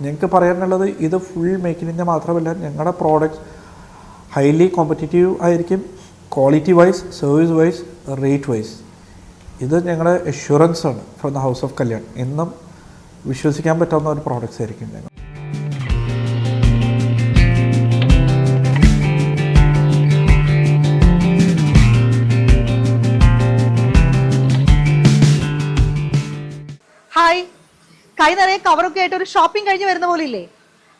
ഞങ്ങൾക്ക് പറയാനുള്ളത് ഇത് ഫുൾ മേക്ക് ഇൻ ഇന്ത്യ മാത്രമല്ല ഞങ്ങളുടെ പ്രോഡക്റ്റ് ഹൈലി കോമ്പറ്റീറ്റീവ് ആയിരിക്കും quality wise service wise rate wise ഇത് ഞങ്ങളുടെ എഷുറൻസ് ആണ് from the house of Kalyan എന്നും വിശ്വസിക്കാൻ പറ്റാവുന്ന ഒരു പ്രോഡക്റ്റ്സ് ആയിരിക്കും ഞങ്ങൾ കൈ നിറയെ കവറൊക്കെ ആയിട്ട് ഒരു ഷോപ്പിംഗ് കഴിഞ്ഞ് വരുന്ന പോലെ ഇല്ലേ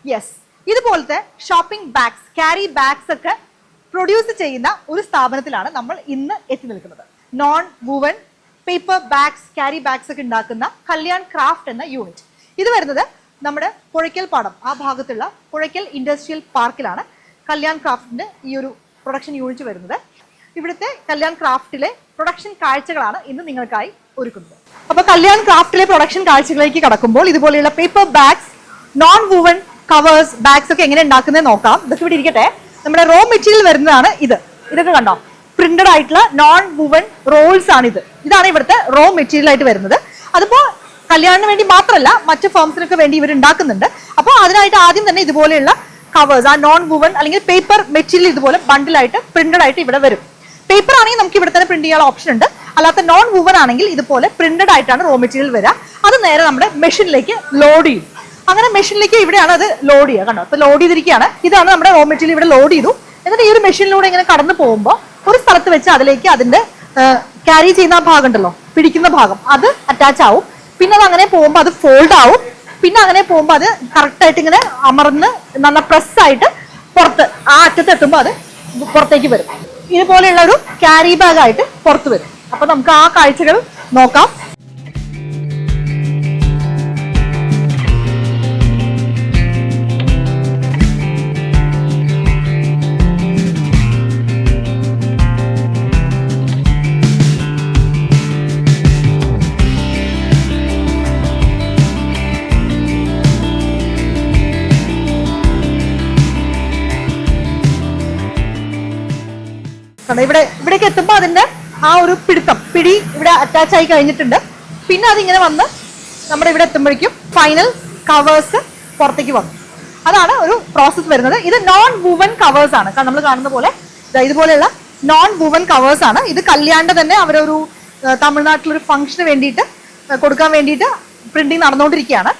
യെസ് ഇതുപോലത്തെ ഷോപ്പിംഗ് ബാഗ്സ് ക്യാരി ബാഗ്സ് ഒക്കെ പ്രൊഡ്യൂസ് ചെയ്യുന്ന ഒരു സ്ഥാപനത്തിലാണ് നമ്മൾ ഇന്ന് എത്തി നിൽക്കുന്നത്. Non woven paper bags carry bags ഒക്കെ ഉണ്ടാക്കുന്ന കല്യാൺ ക്രാഫ്റ്റ് എന്ന യൂണിറ്റ് ഇത് വരുന്നത് നമ്മുടെ പുഴയ്ക്കൽ പാടം ആ ഭാഗത്തുള്ള പുഴയ്ക്കൽ ഇൻഡസ്ട്രിയൽ പാർക്കിലാണ് കല്യാൺ ക്രാഫ്റ്റിന്റെ ഈ ഒരു പ്രൊഡക്ഷൻ യൂണിറ്റ് വരുന്നത്. ഇവിടുത്തെ കല്യാൺ ക്രാഫ്റ്റിലെ പ്രൊഡക്ഷൻ കാഴ്ചകളാണ് ഇന്ന് നിങ്ങൾക്കായി ഒരുക്കുന്നത്. അപ്പൊ കല്യാൺ ക്രാഫ്റ്റിലെ പ്രൊഡക്ഷൻ കാഴ്ചകളിലേക്ക് കടക്കുമ്പോൾ ഇതുപോലെയുള്ള paper bags non woven covers bags ഒക്കെ എങ്ങനെ ഉണ്ടാക്കുന്നത് നോക്കാം. ഇതൊക്കെ ഇവിടെ ഇരിക്കട്ടെ. നമ്മുടെ റോ മെറ്റീരിയൽ വരുന്നതാണ് ഇത്. ഇതൊക്കെ കണ്ടോ? പ്രിന്റഡ് ആയിട്ടുള്ള നോൺ വൂവൻ റോൾസ് ആണ് ഇത്. ഇതാണ് ഇവിടുത്തെ റോ മെറ്റീരിയൽ ആയിട്ട് വരുന്നത്. അതിപ്പോ കല്യാണിന് വേണ്ടി മാത്രമല്ല മറ്റ് ഫേംസിനൊക്കെ വേണ്ടി ഇവർ ഉണ്ടാക്കുന്നുണ്ട്. അപ്പോൾ അതിനായിട്ട് ആദ്യം തന്നെ ഇതുപോലെയുള്ള കവേഴ്സ് ആ നോൺ വുവൻ അല്ലെങ്കിൽ പേപ്പർ മെറ്റീരിയൽ ഇതുപോലെ ബണ്ടിലായിട്ട് പ്രിന്റഡ് ആയിട്ട് ഇവിടെ വരും. പേപ്പർ ആണെങ്കിൽ നമുക്ക് ഇവിടെ തന്നെ പ്രിന്റ് ചെയ്യാനുള്ള ഓപ്ഷൻ ഉണ്ട്. അല്ലാത്ത നോൺ വുവർ ആണെങ്കിൽ ഇതുപോലെ പ്രിന്റഡ് ആയിട്ടാണ് റോ മെറ്റീരിയൽ വരിക അത് നേരെ നമ്മുടെ മെഷീനിലേക്ക് ലോഡ് ചെയ്യും. അങ്ങനെ മെഷീനിലേക്ക് ഇവിടെയാണ് അത് ലോഡ് ചെയ്യുക. കണ്ടോ? അപ്പൊ ലോഡ് ചെയ്തിരിക്കുകയാണ്. ഇതാണ് നമ്മുടെ റോ മെറ്റീരിയൽ ഇവിടെ ലോഡ് ചെയ്തു. എന്നിട്ട് ഈ ഒരു മെഷീനിലൂടെ ഇങ്ങനെ കടന്നു പോകുമ്പോൾ ഒരു സ്ഥലത്ത് വെച്ച് അതിലേക്ക് അതിന്റെ ക്യാരി ചെയ്യുന്ന ഭാഗം ഉണ്ടല്ലോ പിടിക്കുന്ന ഭാഗം അത് അറ്റാച്ച് ആവും. പിന്നെ അത് അങ്ങനെ പോകുമ്പോൾ അത് ഫോൾഡ് ആവും. പിന്നെ അങ്ങനെ പോകുമ്പോൾ അത് കറക്റ്റായിട്ട് ഇങ്ങനെ അമർന്ന് നല്ല പ്രസ് ആയിട്ട് പുറത്ത് ആ അറ്റത്ത് എത്തുമ്പോൾ അത് പുറത്തേക്ക് വരും. ഇതുപോലെയുള്ള ഒരു ക്യാരി ബാഗായിട്ട് പുറത്ത് വരും. അപ്പൊ നമുക്ക് ആ കാഴ്ചകൾ നോക്കാം. ഇവിടെ ഇവിടേക്ക് എത്തുമ്പോൾ അതിന്റെ ആ ഒരു പിടുത്തം പിടി ഇവിടെ അറ്റാച്ച് ആയി കഴിഞ്ഞിട്ടുണ്ട്. പിന്നെ അതിങ്ങനെ വന്ന് നമ്മുടെ ഇവിടെ എത്തുമ്പോഴേക്കും ഫൈനൽ കവേഴ്സ് പുറത്തേക്ക് വന്നു. അതാണ് ഒരു പ്രോസസ്സ് വരുന്നത്. ഇത് നോൺ വുവൻ കവേഴ്സ് ആണ് നമ്മൾ കാണുന്ന പോലെ ഇതുപോലെയുള്ള നോൺ വുവൻ കവേഴ്സ് ആണ്. ഇത് കല്യാണ്ട് തന്നെ അവരൊരു തമിഴ്നാട്ടിലൊരു ഫംഗ്ഷന് വേണ്ടിയിട്ട് കൊടുക്കാൻ വേണ്ടിയിട്ട് പ്രിന്റിങ് നടന്നുകൊണ്ടിരിക്കുകയാണ്.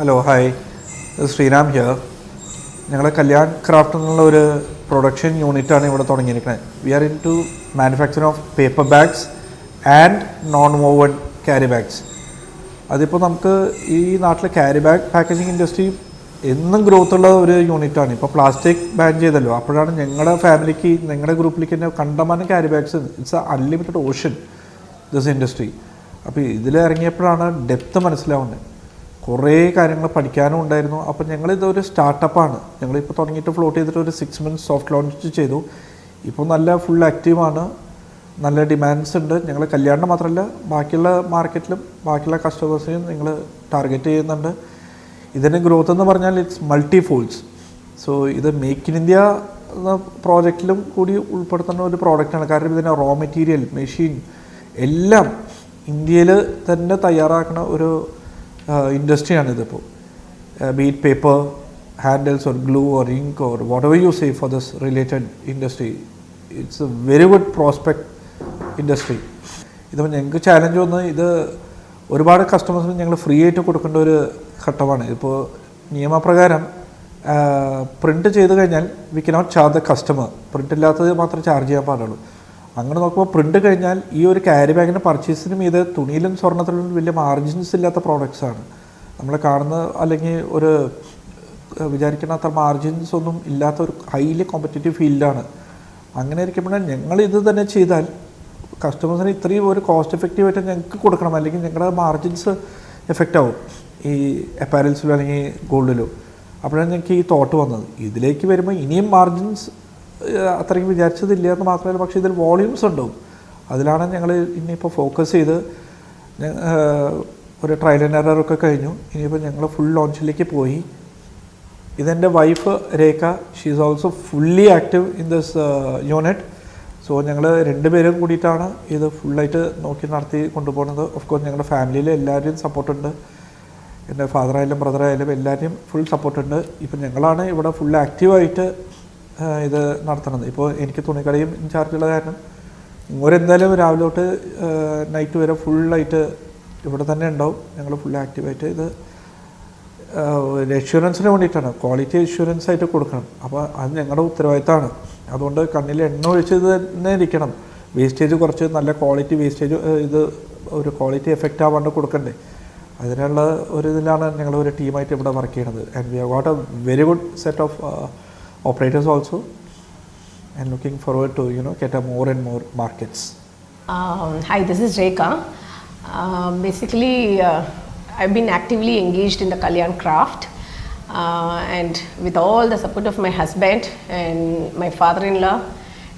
ഹലോ ഹായ് ശ്രീരാം ഹിയർ ഞങ്ങളെ കല്യാൺ ക്രാഫ്റ്റ് എന്നുള്ള ഒരു പ്രൊഡക്ഷൻ യൂണിറ്റാണ് ഇവിടെ തുടങ്ങിയിരിക്കുന്നത്. We are in to manufacture of paper bags and non woven carry bags അതിപ്പോൾ നമുക്ക് ഈ നാട്ടിലെ ക്യാരി ബാഗ് പാക്കേജിങ് ഇൻഡസ്ട്രി എന്നും ഗ്രോത്ത് ഉള്ള ഒരു യൂണിറ്റാണ് ഇപ്പോൾ പ്ലാസ്റ്റിക് ബാൻ ചെയ്തല്ലോ. അപ്പോഴാണ് ഞങ്ങളുടെ ഫാമിലിക്ക് ഞങ്ങളുടെ ഗ്രൂപ്പിലേക്ക് തന്നെ കണ്ടമാനം carry bags it's a unlimited ocean this industry അപ്പോൾ ഇതിൽ ഇറങ്ങിയപ്പോഴാണ് ഡെപ്ത് മനസ്സിലാവുന്നത്. കുറേ കാര്യങ്ങൾ പഠിക്കാനും ഉണ്ടായിരുന്നു. അപ്പം ഞങ്ങളിതൊരു സ്റ്റാർട്ടപ്പാണ് ഞങ്ങളിപ്പോൾ തുടങ്ങിയിട്ട് ഫ്ലോട്ട് ചെയ്തിട്ട് ഒരു സിക്സ് മന്ത്സ് സോഫ്റ്റ് ലോഞ്ച് ചെയ്തു. ഇപ്പോൾ നല്ല ഫുൾ ആക്റ്റീവാണ് നല്ല ഡിമാൻഡ്സ് ഉണ്ട്. ഞങ്ങൾ കല്യാണം മാത്രമല്ല ബാക്കിയുള്ള മാർക്കറ്റിലും ബാക്കിയുള്ള കസ്റ്റമേഴ്സിനെയും നിങ്ങൾ ടാർഗറ്റ് ചെയ്യുന്നുണ്ട്. ഇതിന്റെ ഗ്രോത്ത് എന്ന് പറഞ്ഞാൽ ഇറ്റ്സ് മൾട്ടി ഫോൾഡ്സ് സോ ഇത് മേക്ക് ഇൻ ഇന്ത്യ എന്ന പ്രോജക്റ്റിലും കൂടി ഉൾപ്പെടുത്തുന്ന ഒരു പ്രോഡക്റ്റാണ് കാരണം ഇതിന്റെ റോ മെറ്റീരിയൽ മെഷീൻ എല്ലാം ഇന്ത്യയിൽ തന്നെ തയ്യാറാക്കുന്ന ഒരു ഇൻഡസ്ട്രിയാണ് ഇതിപ്പോൾ be it paper handles or glue or ink or whatever you say for this related industry it's a very good prospect industry ഇതിപ്പോൾ ഞങ്ങൾക്ക് ചാലഞ്ച് വന്ന് ഇത് ഒരുപാട് കസ്റ്റമേഴ്സിന് ഞങ്ങൾ ഫ്രീ ആയിട്ട് കൊടുക്കേണ്ട ഒരു ഘട്ടമാണ്. ഇപ്പോൾ നിയമപ്രകാരം പ്രിന്റ് ചെയ്ത് കഴിഞ്ഞാൽ we cannot charge the customer print ഇല്ലാത്തത് മാത്രമേ ചാർജ് ചെയ്യാൻ പാടുള്ളൂ. അങ്ങനെ നോക്കുമ്പോൾ പ്രിന്റ് കഴിഞ്ഞാൽ ഈ ഒരു ക്യാരി ബാഗിന്റെ പർച്ചേസിനും ഇത് തുണിയിലും സ്വർണത്തിലും വലിയ മാർജിൻസ് ഇല്ലാത്ത പ്രോഡക്റ്റ്സ് ആണ്. നമ്മൾ കാണുന്ന അല്ലെങ്കിൽ ഒരു വിചാരിക്കുന്ന അത്ര മാർജിൻസ് ഒന്നും ഇല്ലാത്ത ഒരു ഹൈലി കോമ്പറ്റേറ്റീവ് ഫീൽഡാണ് അങ്ങനെ ഇരിക്കുമ്പോഴാണ് ഞങ്ങൾ ഇത് തന്നെ ചെയ്താൽ കസ്റ്റമേഴ്സിന് ഇത്രയും ഒരു കോസ്റ്റ് എഫക്റ്റീവ് ആയിട്ട് ഞങ്ങൾക്ക് കൊടുക്കണം. അല്ലെങ്കിൽ ഞങ്ങളുടെ മാർജിൻസ് എഫക്റ്റ് ആവും ഈ അപ്പാരൽസിലോ അല്ലെങ്കിൽ ഗോൾഡിലോ അപ്പോഴാണ് ഞങ്ങൾക്ക് ഈ തോട്ട് വന്നത്. ഇതിലേക്ക് വരുമ്പോൾ ഇനിയും മാർജിൻസ് അത്രയ്ക്ക് വിചാരിച്ചതില്ല എന്ന് മാത്രമല്ല പക്ഷേ ഇതിൽ വോളിയൂംസ് ഉണ്ടാവും. അതിലാണ് ഞങ്ങൾ ഇനിയിപ്പോൾ ഫോക്കസ് ചെയ്ത് ഒരു ട്രയൽ ആൻഡ് കഴിഞ്ഞു. ഇനിയിപ്പോൾ ഞങ്ങൾ ഫുൾ ലോഞ്ചിലേക്ക് പോയി. ഇതെന്റെ wife Rekha. She's also fully active in this unit so ഞങ്ങൾ രണ്ടുപേരും കൂടിയിട്ടാണ് ഇത് ഫുള്ളായിട്ട് നോക്കി നടത്തി കൊണ്ടുപോകുന്നത്. ഓഫ് കോഴ്സ് ഞങ്ങളുടെ ഫാമിലിയിൽ എല്ലാവരെയും സപ്പോർട്ടുണ്ട് എന്റെ ഫാദറായാലും ബ്രദറായാലും എല്ലാവരെയും ഫുൾ സപ്പോർട്ടുണ്ട് ഇപ്പം ഞങ്ങളാണ് ഇവിടെ ഫുൾ ആക്റ്റീവായിട്ട് ഇത് നടത്തണത് ഇപ്പോൾ എനിക്ക് തുണിക്കടയും ഇൻചാർജുള്ള കാരണം ഇവരെന്തായാലും രാവിലെ തൊട്ട് നൈറ്റ് വരെ ഫുള്ളായിട്ട് ഇവിടെ തന്നെ ഉണ്ടാവും. ഞങ്ങൾ ഫുൾ ആക്റ്റീവായിട്ട് ഇത് ഒരു ഇൻഷുറൻസിന് വേണ്ടിയിട്ടാണ്. ക്വാളിറ്റി ഇൻഷുറൻസ് ആയിട്ട് കൊടുക്കണം. അപ്പോൾ അത് ഞങ്ങളുടെ ഉത്തരവാദിത്തമാണ് അതുകൊണ്ട് കണ്ണിൽ എണ്ണ ഒഴിച്ച് തന്നെ ഇരിക്കണം. വേസ്റ്റേജ് കുറച്ച് നല്ല ക്വാളിറ്റി വേസ്റ്റേജ് ഇത് ഒരു ക്വാളിറ്റി എഫക്റ്റ് ആവാണ്ട് കൊടുക്കണ്ടേ. അതിനുള്ള ഒരു ഇതിലാണ് ഞങ്ങൾ ഒരു ടീമായിട്ട് ഇവിടെ വർക്ക് ചെയ്യണത്. And we have got a very good set of Operators also and looking forward to you know get a more and more markets Um, hi, this is Rekha. Um, basically, uh, I've been actively engaged in the Kalyan craft, uh, and with all the support of my husband and my father-in-law,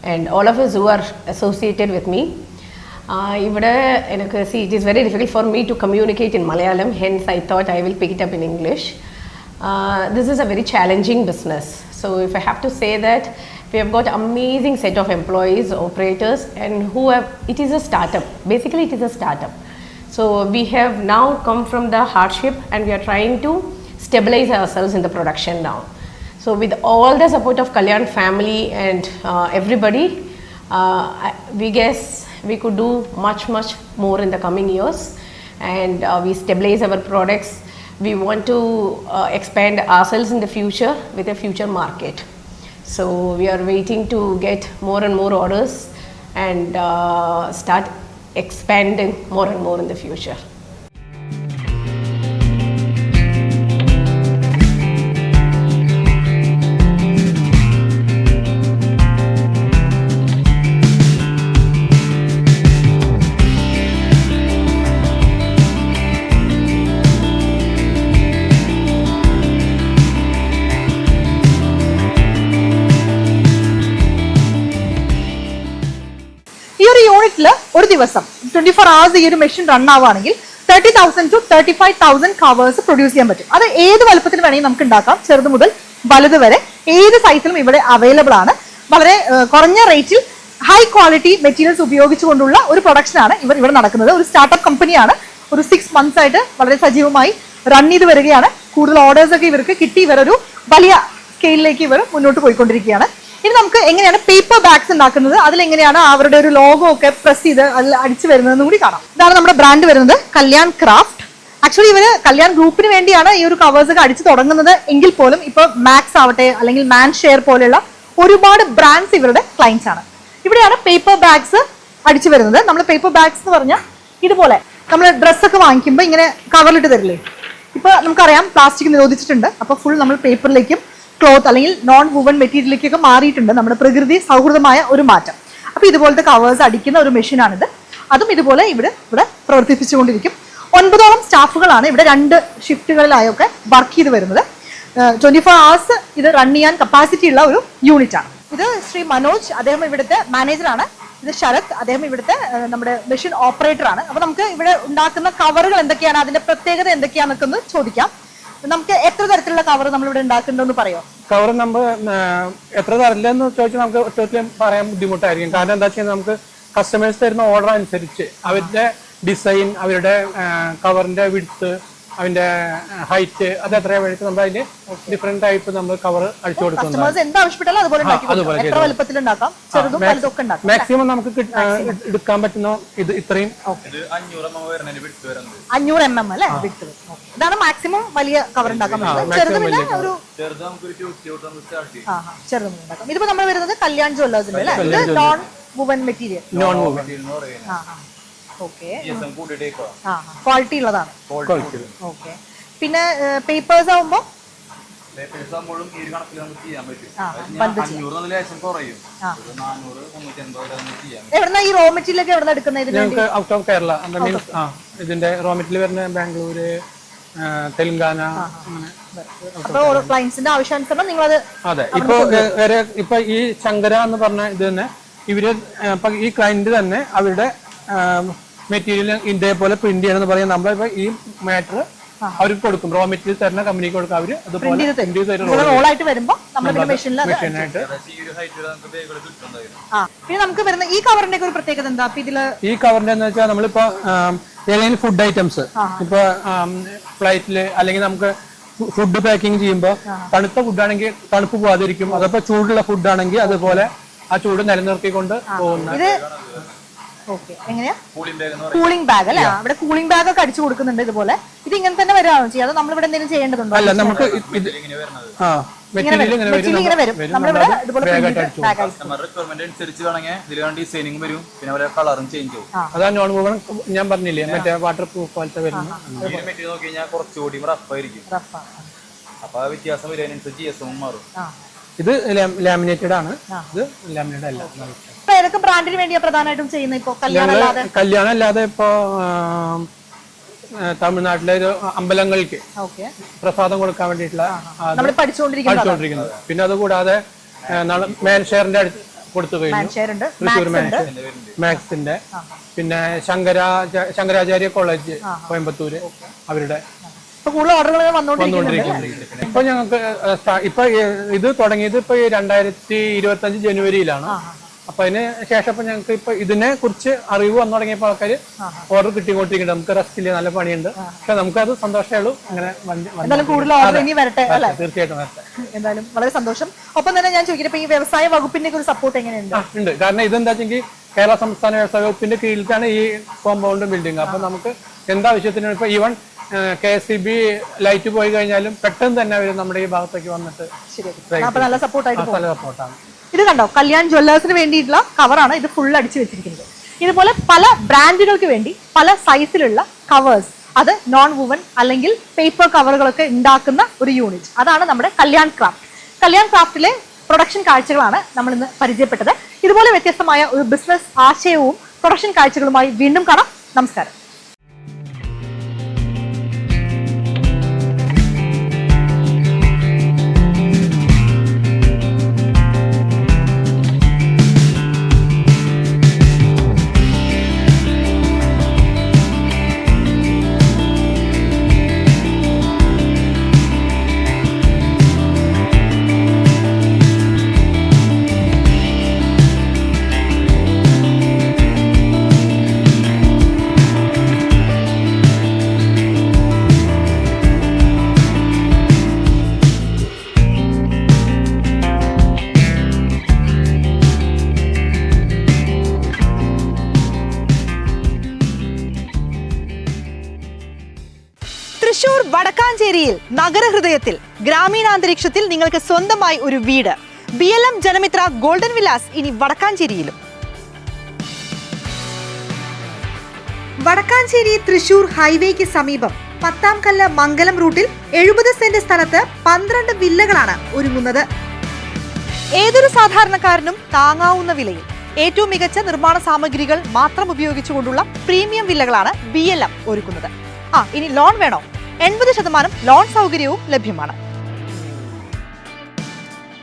and all of us who are associated with me. Uh, ഇവിടെ എനിക്ക് see it is very difficult for me to communicate in Malayalam hence I thought I will pick it up in English uh, this is a very challenging business. So if I have to say that we have got amazing set of employees, operators, and who have it is a startup. Basically, it is a startup. So we have now come from the hardship, and we are trying to stabilize ourselves in the production now. So with all the support of Kalyan family and uh, everybody, uh, we guess we could do much much more in the coming years, and uh, we stabilize our products we want to uh, expand ourselves in the future with a future market. So we are waiting to get more and more orders and uh, start expanding more and more in the future. ഒരു ദിവസം. Twenty four hours ഈ ഒരു machine run ആവുകയാണെങ്കിൽ thirty thousand to thirty five thousand covers produce ചെയ്യാൻ പറ്റും. അത് ഏത് വലുപ്പത്തിൽ വേണമെങ്കിൽ നമുക്ക് ഉണ്ടാക്കാം. ചെറുത് മുതൽ വലുത് വരെ ഏത് സൈസിലും ഇവിടെ അവൈലബിൾ ആണ്. വളരെ കുറഞ്ഞ റേറ്റിൽ ഹൈ ക്വാളിറ്റി മെറ്റീരിയൽസ് ഉപയോഗിച്ചുകൊണ്ടുള്ള ഒരു പ്രൊഡക്ഷനാണ് ഇവർ ഇവിടെ നടക്കുന്നത്. ഒരു സ്റ്റാർട്ടപ്പ് കമ്പനിയാണ് ഒരു സിക്സ് മന്ത്സ് ആയിട്ട് വളരെ സജീവമായി റൺ ചെയ്ത് വരികയാണ്. കൂടുതൽ ഓർഡേഴ്സ് ഒക്കെ ഇവർക്ക് കിട്ടി. ഇവരൊരു വലിയ സ്കെയിലിലേക്ക് ഇവർ മുന്നോട്ട് പോയിക്കൊണ്ടിരിക്കുകയാണ്. ഇനി നമുക്ക് എങ്ങനെയാണ് പേപ്പർ ബാഗ്സ് ഉണ്ടാക്കുന്നത്? അതിലെങ്ങനെയാണ് അവരുടെ ഒരു ലോഗോ ഒക്കെ പ്രസ് ചെയ്ത് അതിൽ അടിച്ചു വരുന്നതെന്നും കൂടി കാണാം. ഇതാണ് നമ്മുടെ ബ്രാൻഡ് വരുന്നത് കല്യാൺ ക്രാഫ്റ്റ് ആക്ച്വലി ഇവർ കല്യാൺ ഗ്രൂപ്പിന് വേണ്ടിയാണ് ഈ ഒരു കവേഴ്സ് ഒക്കെ അടിച്ചു തുടങ്ങുന്നത്. എങ്കിൽ പോലും ഇപ്പൊ മാക്സ് ആവട്ടെ അല്ലെങ്കിൽ മാൻ ഷെയർ പോലെയുള്ള ഒരുപാട് ബ്രാൻഡ്സ് ഇവരുടെ ക്ലയൻസ് ആണ്. ഇവിടെയാണ് പേപ്പർ ബാഗ്സ് അടിച്ചു വരുന്നത്. നമ്മൾ പേപ്പർ ബാഗ്സ് എന്ന് പറഞ്ഞാൽ ഇതുപോലെ നമ്മൾ ഡ്രസ്സൊക്കെ വാങ്ങിക്കുമ്പോൾ ഇങ്ങനെ കവറിലിട്ട് തരില്ലേ? ഇപ്പൊ നമുക്കറിയാം പ്ലാസ്റ്റിക് നിരോധിച്ചിട്ടുണ്ട്. അപ്പൊ ഫുൾ നമ്മൾ പേപ്പറിലേക്കും ക്ലോത്ത് അല്ലെങ്കിൽ നോൺ വുവൺ മെറ്റീരിയലിലേക്കൊക്കെ മാറിയിട്ടുണ്ട്. നമ്മുടെ പ്രകൃതി സൗഹൃദമായ ഒരു മാറ്റം. അപ്പൊ ഇതുപോലത്തെ കവേഴ്സ് അടിക്കുന്ന ഒരു മെഷീനാണിത് അതും ഇതുപോലെ ഇവിടെ ഇവിടെ പ്രവർത്തിപ്പിച്ചുകൊണ്ടിരിക്കും. ഒൻപതോളം സ്റ്റാഫുകളാണ് ഇവിടെ രണ്ട് ഷിഫ്റ്റുകളിലായൊക്കെ വർക്ക് ചെയ്ത് വരുന്നത്. ട്വന്റി ഫോർ അവേഴ്സ് ഇത് റൺ ചെയ്യാൻ കപ്പാസിറ്റി ഉള്ള ഒരു യൂണിറ്റ് ആണ്. ഇത് ശ്രീ മനോജ് അദ്ദേഹം ഇവിടുത്തെ മാനേജറാണ് ഇത് ശരത് അദ്ദേഹം ഇവിടുത്തെ നമ്മുടെ മെഷീൻ ഓപ്പറേറ്റർ ആണ്. അപ്പൊ നമുക്ക് ഇവിടെ ഉണ്ടാക്കുന്ന കവറുകൾ എന്തൊക്കെയാണ്? അതിന്റെ പ്രത്യേകത എന്തൊക്കെയാണെന്നൊക്കെ ഒന്ന് ചോദിക്കാം. നമുക്ക് എത്ര തരത്തിലുള്ള കവർ നമ്മൾ ഇവിടെ ഉണ്ടാക്കുന്നുണ്ടെന്ന് പറയോ? കവർ നമ്മൾ എത്ര തരില്ലെന്ന് ചോദിച്ചാൽ നമുക്ക് ഒറ്റ പറയാൻ ബുദ്ധിമുട്ടായിരിക്കും. കാരണം എന്താ വെച്ചാൽ നമുക്ക് കസ്റ്റമേഴ്സ് തരുന്ന ഓർഡർ അനുസരിച്ച് അവരുടെ ഡിസൈൻ അവരുടെ കവറിന്റെ വിടുത്ത് അതിന്റെ ഹൈറ്റ് അത് എത്ര വേണ്ടി നമ്മൾ അതിന് ഡിഫറെന്റ് ടൈപ്പ് നമ്മൾ കവർ അടിച്ചു കൊടുക്കുന്നത് കസ്റ്റമേഴ്സ് എന്ത് ആവശ്യപ്പെട്ടാലും അതുപോലെ ഉണ്ടാക്കി കൊടുക്കാം. എത്ര വലുപ്പത്തിൽ ഉണ്ടാക്കാം? ചെറുതും വലുതൊക്കെ മാക്സിമം നമുക്ക് എടുക്കാൻ പറ്റുന്ന ഇത് ഇത്രയും. അഞ്ഞൂറ് എം എം അല്ലേ? വിട്ട് ഇതാണ് മാക്സിമം വലിയ കവർ ഉണ്ടാക്കാൻ ചെറുത് ഇതിപ്പോ നമ്മൾ വരുന്നത് കല്യാൺ ജ്വല്ലേഴ്സിന്റെ അല്ലേ? Non woven material non movement okay quality ഉള്ളതാണ്. ക്വാളിറ്റി ഓക്കെ പിന്നെ പേപ്പേഴ്സ് ആവുമ്പോ? ഈ ഒരു കണക്കിൽ നമുക്ക് ചെയ്യാൻ പറ്റും. ആ, അത് വലുത് ഞാൻ അഞ്ഞൂറ് ലേശം കുറയും. നാനൂറ് മുന്നൂറ്റി അൻപത് വരെ എവിടുന്ന ഈ റോ മെറ്റീരിയൽ ഒക്കെ എവിടെ എടുക്കുന്നത് ഞങ്ങൾക്ക് ഔട്ട് ഓഫ് കേരള മീൻസ് ആ ഇതിന്റെ റോ മെറ്റീരിയൽ വരുന്ന ബാംഗ്ലൂര് തെലങ്കാന ക്ലയൻസിന്റെ ആവശ്യാനുസരണം നിങ്ങളത് അതെ ഇപ്പൊ വേറെ ഇപ്പൊ ഈ ശങ്കര എന്ന് പറഞ്ഞ ഇത് തന്നെ ഇവർ ഈ ക്ലയന്റ് തന്നെ അവരുടെ മെറ്റീരിയൽ ഇതേപോലെ പ്രിന്റ് ചെയ്യണമെന്ന് പറയാൻ നമ്മളിപ്പോ ഈ മാറ്റർ അവർക്ക് കൊടുക്കും. റോ മെറ്റീരിയൽ തരുന്ന കമ്പനിക്ക് കൊടുക്കും. അവർ അതുപോലെ ചെയ്ത് പ്രിന്റ് ചെയ്ത് തരും. റോളായിട്ട് വരുമ്പോ നമ്മൾ പിന്നെ നമുക്ക് വരുന്ന ഈ കവറിന്റെ ഒരു പ്രത്യേകത എന്താ? അപ്പൊ ഇതിൽ ഈ കവറിന്റെ എന്ന് വെച്ചാൽ നമ്മളിപ്പോ ഏതെങ്കിലും ഫുഡ് ഐറ്റംസ് ഇപ്പൊ ഫ്ലൈറ്റിൽ അല്ലെങ്കിൽ നമുക്ക് ഫുഡ് പാക്കിംഗ് ചെയ്യുമ്പോൾ തണുത്ത ഫുഡാണെങ്കിൽ തണുപ്പ് പോകാതിരിക്കും അതപ്പോ ചൂടുള്ള ഫുഡാണെങ്കിൽ അതുപോലെ ആ ചൂട് നിലനിർത്തിക്കൊണ്ട് പോകുന്ന ഓക്കെ എങ്ങനെയാ? കൂളിംഗ് ബാഗ് അല്ലേ? അവിടെ ഇവിടെ കൂളിംഗ് ബാഗ് ഒക്കെ അടിച്ചു കൊടുക്കുന്നുണ്ട് ഇതുപോലെ. ഇത് ഇങ്ങനെ തന്നെ വരാണോ ചെയ്യാതെ നമ്മൾ ഇവിടെ എന്തെങ്കിലും ചെയ്യേണ്ടതുണ്ടോ? അല്ല നമുക്ക് ഇങ്ങനെ വരുന്നത്. ആ മെറ്റീരിയൽ ഇങ്ങനെ വരും. നമ്മളിവിടെ ഇതുപോലെ ഡിസൈനിങ് വരും. പിന്നെ കളറും ചേഞ്ച് ആവും. അതാ നോൺ മൂവൺ ഞാൻ പറഞ്ഞില്ലേ മറ്റേ വാട്ടർ പ്രൂഫ് പോലത്തെ വരുന്ന. ഈ മെറ്റീരിയൽ നോക്കി കഴിഞ്ഞാൽ കുറച്ചുകൂടി റഫ് ആയിരിക്കും. Rough അപ്പൊ ആ വ്യത്യാസം വരുന്നതിനനുസരിച്ച് ജി എസ് മാറും. ഇത് ലാമിനേറ്റഡ് ആണ്. ഇത് ലാമിനേറ്റഡ് അല്ല. ഇപ്പൊ ഏതൊക്കെ ബ്രാൻഡിന് വേണ്ടിയാ പ്രധാനമായിട്ടും ചെയ്യുന്നത് ഇപ്പൊ? കല്യാണം അല്ലാതെ? കല്യാണം അല്ലാതെ ഇപ്പോ തമിഴ്നാട്ടിലെ ഒരു അമ്പലങ്ങൾക്ക് ഓക്കെ. പ്രസാദം കൊടുക്കാൻ വേണ്ടിയിട്ടുള്ള ആ, നമ്മൾ പഠിച്ചുകൊണ്ടിരിക്കുന്നത് പിന്നെ അതുകൂടാതെ മേൻഷെയറിന്റെ അടുത്ത് കൊടുത്തു കഴിഞ്ഞു. ഉണ്ട്. തൃശ്ശൂർ മാക്സ് മാക്സിന്റെ പിന്നെ ശങ്കരാ ശങ്കരാചാര്യ കോളേജ് കോയമ്പത്തൂര് അവരുടെ ഇപ്പൊ കൂടുതൽ ഓർഡറുകൾ വന്നുകൊണ്ടിരിക്കുന്നുണ്ട് വന്നുകൊണ്ടിരിക്കുന്നത് ഇപ്പൊ ഞങ്ങൾക്ക് സ്റ്റാ- ഇപ്പൊ ഈ ഇത് തുടങ്ങിയത് ഇപ്പൊ ഈ രണ്ടായിരത്തി ഇരുപത്തി അഞ്ച് ജനുവരിയിലാണ് അപ്പൊ അതിന് ശേഷം ഇപ്പൊ ഞങ്ങൾക്ക് ഇപ്പൊ ഇതിനെ കുറിച്ച് അറിവ് വന്നു തുടങ്ങിയപ്പോൾ ആൾക്കാര് ഓർഡർ കിട്ടിക്കൊണ്ടിരിക്കുന്നുണ്ട്. നമുക്ക് റെസ്റ്റ് ഇല്ല? നല്ല പണിയുണ്ട്. പക്ഷെ നമുക്കത് സന്തോഷമുള്ളൂ അങ്ങനെ തീർച്ചയായിട്ടും വരട്ടെ. എന്തായാലും വളരെ സന്തോഷം. ഒപ്പം തന്നെ ഞാൻ ചോദിക്കട്ടെ ഈ വ്യവസായ വകുപ്പിന്റെ ഒരു സപ്പോർട്ട് എങ്ങനെയുണ്ട്? ഉണ്ട്. കാരണം ഇതെന്താ വെച്ചെങ്കിൽ കേരള സംസ്ഥാന വ്യവസായ വകുപ്പിന്റെ കീഴിലാണ് ഈ കോമ്പൗണ്ട് ബിൽഡിംഗ് അപ്പൊ നമുക്ക് എന്താവശ്യത്തിനും ഇപ്പൊ even K S C B light പോയി കഴിഞ്ഞാലും പെട്ടെന്ന് തന്നെ അവർ നമ്മുടെ ഈ ഭാഗത്തേക്ക് വന്നിട്ട് നല്ല സപ്പോർട്ടാണ് ഇത് കണ്ടോ? കല്യാൺ ജ്വല്ലേഴ്സിന് വേണ്ടിയിട്ടുള്ള കവറാണ് ഇത് ഫുൾ അടിച്ചു വെച്ചിരിക്കുന്നത്. ഇതുപോലെ പല ബ്രാൻഡുകൾക്ക് വേണ്ടി പല സൈസിലുള്ള കവേഴ്സ് അത് നോൺ വുവൻ അല്ലെങ്കിൽ പേപ്പർ കവറുകളൊക്കെ ഉണ്ടാക്കുന്ന ഒരു യൂണിറ്റ് അതാണ് നമ്മുടെ കല്യാൺ ക്രാഫ്റ്റ് കല്യാൺ ക്രാഫ്റ്റിലെ പ്രൊഡക്ഷൻ കാഴ്ചകളാണ് നമ്മൾ ഇന്ന് പരിചയപ്പെട്ടത്. ഇതുപോലെ വ്യത്യസ്തമായ ഒരു ബിസിനസ് ആശയവും പ്രൊഡക്ഷൻ കാഴ്ചകളുമായി വീണ്ടും കാണാം. നമസ്കാരം. വടക്കാഞ്ചേരിയിൽ നഗരഹൃദയത്തിൽ ഗ്രാമീണാന്തരീക്ഷത്തിൽ നിങ്ങൾക്ക് സ്വന്തമായി ഒരു വീട്. B L M Janamitra golden Vilas ഇനി വടക്കാഞ്ചേരിയിലും. വടക്കാഞ്ചേരി തൃശൂർ ഹൈവേക്ക് സമീപം പത്താം കല്ല് മംഗലം റൂട്ടിൽ എഴുപത് സെന്റ് സ്ഥലത്ത് പന്ത്രണ്ട് വില്ലകളാണ് ഒരുങ്ങുന്നത്. ഏതൊരു സാധാരണക്കാരനും താങ്ങാവുന്ന വിലയിൽ ഏറ്റവും മികച്ച നിർമ്മാണ സാമഗ്രികൾ മാത്രം ഉപയോഗിച്ചുകൊണ്ടുള്ള പ്രീമിയം വില്ലകളാണ് ബി എൽ എം ഒരുക്കുന്നത്. ആ ഇനി ലോൺ വേണോ? എൺപത് ശതമാനം ലോൺ സൗകര്യവും ലഭ്യമാണ്.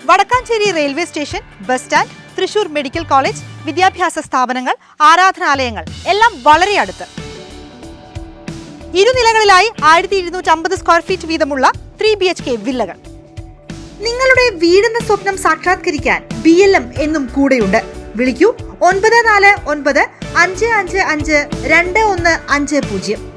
Vadakkanchery railway station bus stand Thrissur medical college വിദ്യാഭ്യാസ സ്ഥാപനങ്ങൾ ആരാധനാലയങ്ങൾ എല്ലാം വളരെ അടുത്ത്. ഇരുനിലകളിലായി ആയിരത്തി ഇരുന്നൂറ്റി അമ്പത് സ്ക്വയർ ഫീറ്റ് വീതമുള്ള ത്രീ ബി എച്ച് കെ വില്ലകൾ. നിങ്ങളുടെ വീടെന്ന സ്വപ്നം സാക്ഷാത്കരിക്കാൻ ബി എൽ എം എന്നും കൂടെയുണ്ട്. വിളിക്കൂ ഒൻപത് നാല് ഒൻപത് അഞ്ച് അഞ്ച് അഞ്ച് രണ്ട് ഒന്ന് അഞ്ച് പൂജ്യം.